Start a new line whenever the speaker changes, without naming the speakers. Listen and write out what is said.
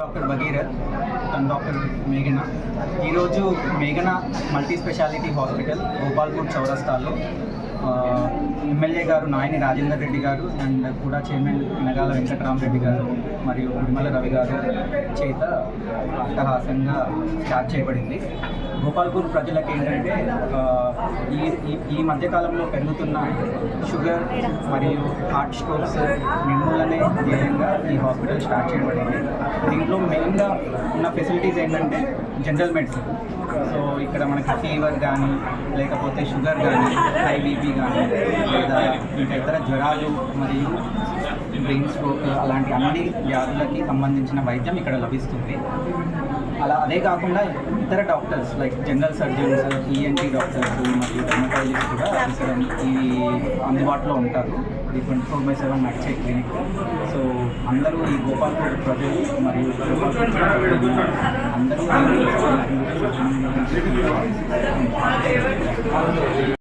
Doctor Bhagirath and doctor మేఘన. ఈరోజు మేఘన మల్టీ స్పెషాలిటీ హాస్పిటల్ గోపాల్పూర్ చౌరస్తాలో ఎమ్మెల్యే గారు నాయని రాజేందర్ రెడ్డి గారు అండ్ కూడా చైర్మన్ పినగాల వెంకటరామరెడ్డి గారు మరియు ఉడిమల రవి గారు చేత అట్టహాసంగా స్టార్ట్ చేయబడింది. గోపాల్పూర్ ప్రజలకు ఏంటంటే ఈ ఈ- ఈ మధ్యకాలంలో పెరుగుతున్న షుగర్ మరియు హార్ట్ స్ట్రోక్స్ నిర్మూలనే ధ్యేయంగా ఈ హాస్పిటల్ స్టార్ట్ చేయబడింది. దీంట్లో మెయిన్గా ఉన్న ఫెసిలిటీస్ ఏంటంటే జనరల్ మెడిసిన్. సో ఇక్కడ మనకి ఫీవర్ కానీ లేకపోతే షుగర్ కానీ హై బీపీ కానీ లేదా ఇతర జ్వరాలు మరియు బ్రెయిన్ స్ట్రోక్ అలాంటి అన్ని వ్యాధులకి సంబంధించిన వైద్యం ఇక్కడ లభిస్తుంది. అలా అదే కాకుండా ఇతర doctors like general surgeons ENT doctors మరియు డెమటాలజిస్ట్ కూడా ఇక్కడ ఈ అందుబాటులో ఉంటారు. ఇది ట్వంటీ ఫోర్ బై సెవెన్ నడిచే క్లినిక్. సో అందరూ ఈ గోపాల్పూర్ ప్రజలు మరియు అందరూ